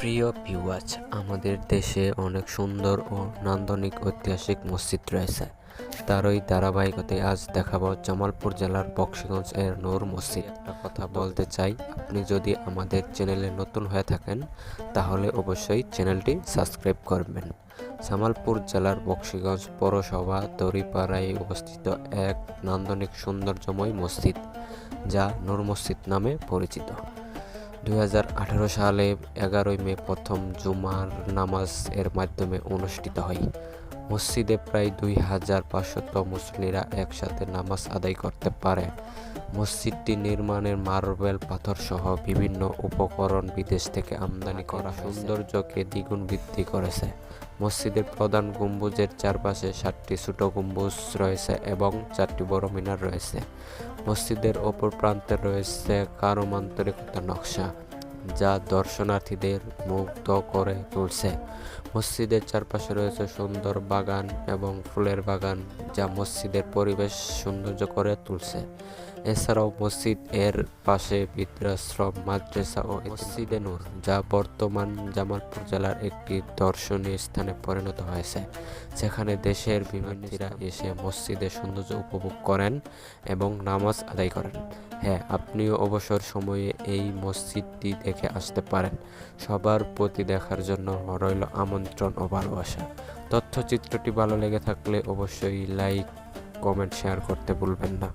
প্রিয় ভিউয়ার্স আমাদের দেশে অনেক সুন্দর ও নান্দনিক ঐতিহাসিক মসজিদ রয়েছে। তারই ধারাবাহিকতায় আজ দেখাবো জামালপুর জেলার বক্সিগঞ্জ এর নূর মসজিদ। একটা কথা বলতে চাই, আপনি যদি আমাদের চ্যানেলে নতুন হয়ে থাকেন, তাহলে অবশ্যই চ্যানেলটি সাবস্ক্রাইব করবেন। জামালপুর জেলার বক্সিগঞ্জ পৌরসভা দড়িপাড়ায় অবস্থিত এক নান্দনিক সৌন্দর্যময় মসজিদ, যা নূর মসজিদ নামে পরিচিত। দু হাজার আঠারো সালে এগারোই মে প্রথম জুমার নামাজ এর মাধ্যমে অনুষ্ঠিত হয়। মসজিদে প্রায় দুই হাজার পাঁচশত মুসলিরা একসাথে নামাজ আদায় করতে পারে। মসজিদটি নির্মাণের মার্বেল পাথর সহ বিভিন্ন উপকরণ বিদেশ থেকে আমদানি করা সৌন্দর্যকে দ্বিগুণ বৃদ্ধি করেছে। মসজিদের প্রধান গম্বুজের চারপাশে সাতটি ছোট গম্বুজ রয়েছে এবং চারটি বড় মিনার রয়েছে। মসজিদের অপর প্রান্তে রয়েছে কারও কারুমান্তরিকতা নকশা। যা দর্শনার্থীদের মুগ্ধ করে তুলছে। মসজিদের চারপাশে রয়েছে সুন্দর বাগান এবং ফুলের বাগান যা মসজিদের পরিবেশ সৌন্দর্য করে তুলছে। এছাড়াও মসজিদ এর পাশে বৃদ্ধাশ্রম, মাদ্রাসা ও মসজিদে নূর, যা বর্তমান জামালপুর জেলার একটি দর্শনীয় স্থানে পরিণত হয়েছে, যেখানে দেশের বিভিন্নরা এসে মসজিদের সৌন্দর্য উপভোগ করেন এবং নামাজ আদায় করেন। হ্যাঁ আপনিও অবসর সময়ে এই মসজিদটি দেখে আসতে পারেন। সবার প্রতি দেখার জন্য রইল আমন্ত্রণ ও ভালোবাসা। তথ্যচিত্রটি ভালো লেগে থাকলে অবশ্যই লাইক, কমেন্ট, শেয়ার করতে ভুলবেন না।